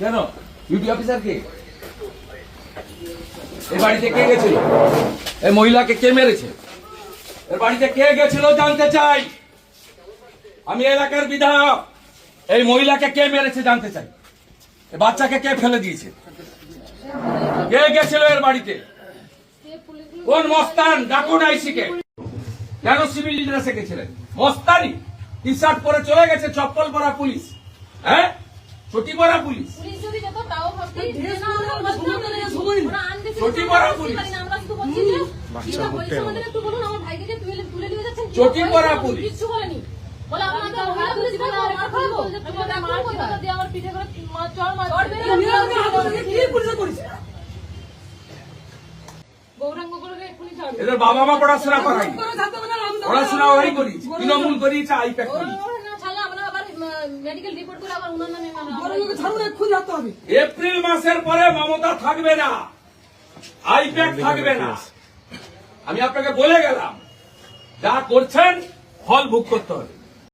কেন? Duty officer কে? এই বাড়িতে কে গেছিল? এই মহিলাকে কে মেরেছে? এর বাড়িতে কে গেছিল জানতে চাই? আমি এলাকার বিধায়ক। এই মহিলাকে কে মেরেছে জানতে চাই? বাচ্চাকে কে ফেলে দিয়েছে? কে গেছিল এর বাড়িতে? কোন মস্তান? ডাকুন আইসিকে। কেন সিভিল ড্রেসে গেছিলেন? মস্তানি টি শার্ট পরে চলে গেছে, চপ্পল পরা পুলিশ। হ্যাঁ? ছুটি পরা পুলিশ পুলিশ যদি যেত তাও ভাবতেই যে না আমরা সময় বদনাম নেই, করে সময় নেই। ওরা আনতে চেয়েছে, চটি আমরা পরা বুঝতে পুলিশ। পারি না, আমরা শুধু বলছি যে, কি না বলছে আমাদের একটু বলুন, আমার ভাইকে যে তুলে তুলে নিয়ে যাচ্ছেন, কি চটি হয়েছে? পরা পুলিশ। করে। এদের বাবা মা পড়াশোনা করাই করে পড়াশোনা ওই করিয়েছে তৃণমূল করিয়েছে আইপ্যাক করিয়েছে ওরা না ছাড়লে আমরা আবার মেডিকেল রিপোর্ট করে আবার ওনার নামে মানে হবে। এপ্রিল মাসের পরে মমতা থাকবে না। আইপ্যাক থাকবে না। আমি আপনাকে বলে গেলাম যা করছেন ফল ভোগ করতে হবে।